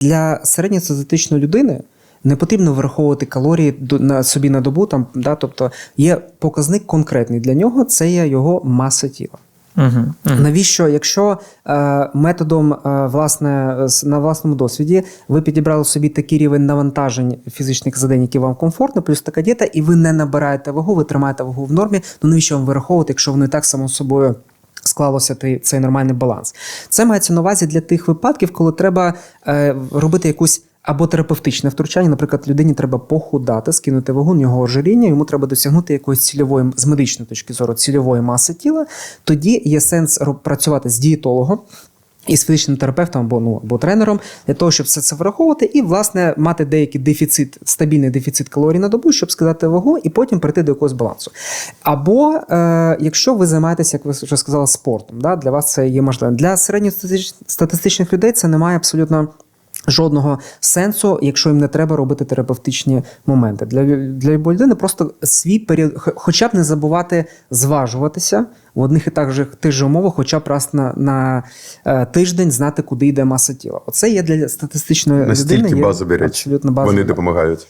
Для середньостатистичної людини не потрібно враховувати калорії на собі на добу. Там, да, тобто є показник конкретний для нього, це є його маса тіла. Угу. Навіщо, якщо е, методом е, власне на власному досвіді ви підібрали собі такий рівень навантажень фізичних задань, які вам комфортно, плюс така дієта, і ви не набираєте вагу, ви тримаєте вагу в нормі, ну навіщо вам вираховувати, якщо воно і так само собою склалося цей нормальний баланс? Це мається на увазі для тих випадків, коли треба е, робити якусь. Або терапевтичне втручання, наприклад, людині треба похудати, скинути вагон, його ожиріння, йому треба досягнути якоїсь цільової з медичної точки зору цільової маси тіла. Тоді є сенс працювати з дієтологом. І з фізичним терапевтом або ну або тренером для того, щоб все це враховувати, і власне мати деякий дефіцит, стабільний дефіцит калорій на добу, щоб сказати вагу, і потім прийти до якогось балансу. Або е, якщо ви займаєтеся, як ви вже сказали, спортом, да, для вас це є можливим. Для середньостатистичних людей це немає абсолютно. Жодного сенсу, якщо їм не треба робити терапевтичні моменти. Для, для любої людини просто свій період, хоча б не забувати зважуватися в одних і так же тих же умовах, хоча б раз на, на е, тиждень знати, куди йде маса тіла. Оце є для статистичної Настільки людини. Настільки базові речі. Абсолютно базові. Вони допомагають.